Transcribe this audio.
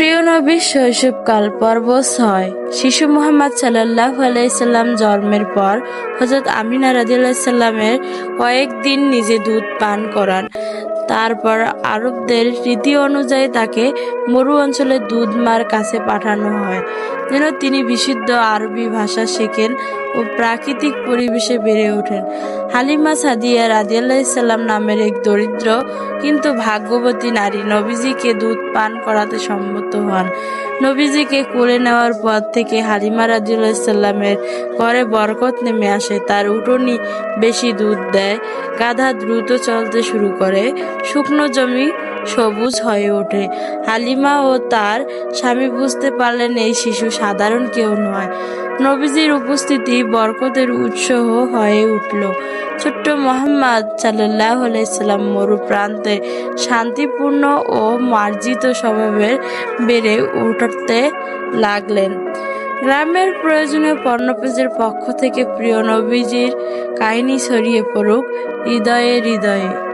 প্রিয় নবীর শৈশবকাল পর্ব ছয়। শিশু মোহাম্মদ সাল্লাহ আলাইসাল্লাম জন্মের পর হজরত আমিনা রাজিউল্লাহাল্লামের কয়েকদিন নিজে দুধ পান করান। তারপর আরবদের রীতি অনুযায়ী তাকে মরু অঞ্চলে দুধ মার কাছে পাঠানো হয়। যেন তিনি বিশুদ্ধ আরবি ভাষা শেখেন ও প্রাকৃতিক পরিবেশে বেড়ে ওঠেন। হালিমা সাদিয়া রাজিয়াল্লাহিসাল্লাম নামের এক দরিদ্র কিন্তু ভাগ্যবতী নারী নবীজিকে দুধ পান করাতে সম্মত হন। নবীজিকে কোলে নেওয়ার পর থেকে হালিমা রাজিউল্লাহিসাল্লামের ঘরে বরকত নেমে আসে। তার উঠোনি বেশি দুধ দেয়, গাধা দ্রুত চলতে শুরু করে। শুকনো জমি সবুজ হয়ে ওঠে। হালিমা ও তার স্বামী বুঝতে পারলেন এই শিশু সাধারণ কেউ নয়। নবীজির উপস্থিতি বরকতের উৎসাহ হয়ে উঠল। ছোট্ট মোহাম্মদ সাল্লাহ আলাইসাল্লাম মরু প্রান্তে শান্তিপূর্ণ ও মার্জিত স্বভাবের বেড়ে উঠতে লাগলেন। গ্রামের প্রয়োজনীয় পণ্যপেজের পক্ষ থেকে প্রিয় নবীজির কাহিনী ছড়িয়ে পড়ুক হৃদয়ে হৃদয়ে।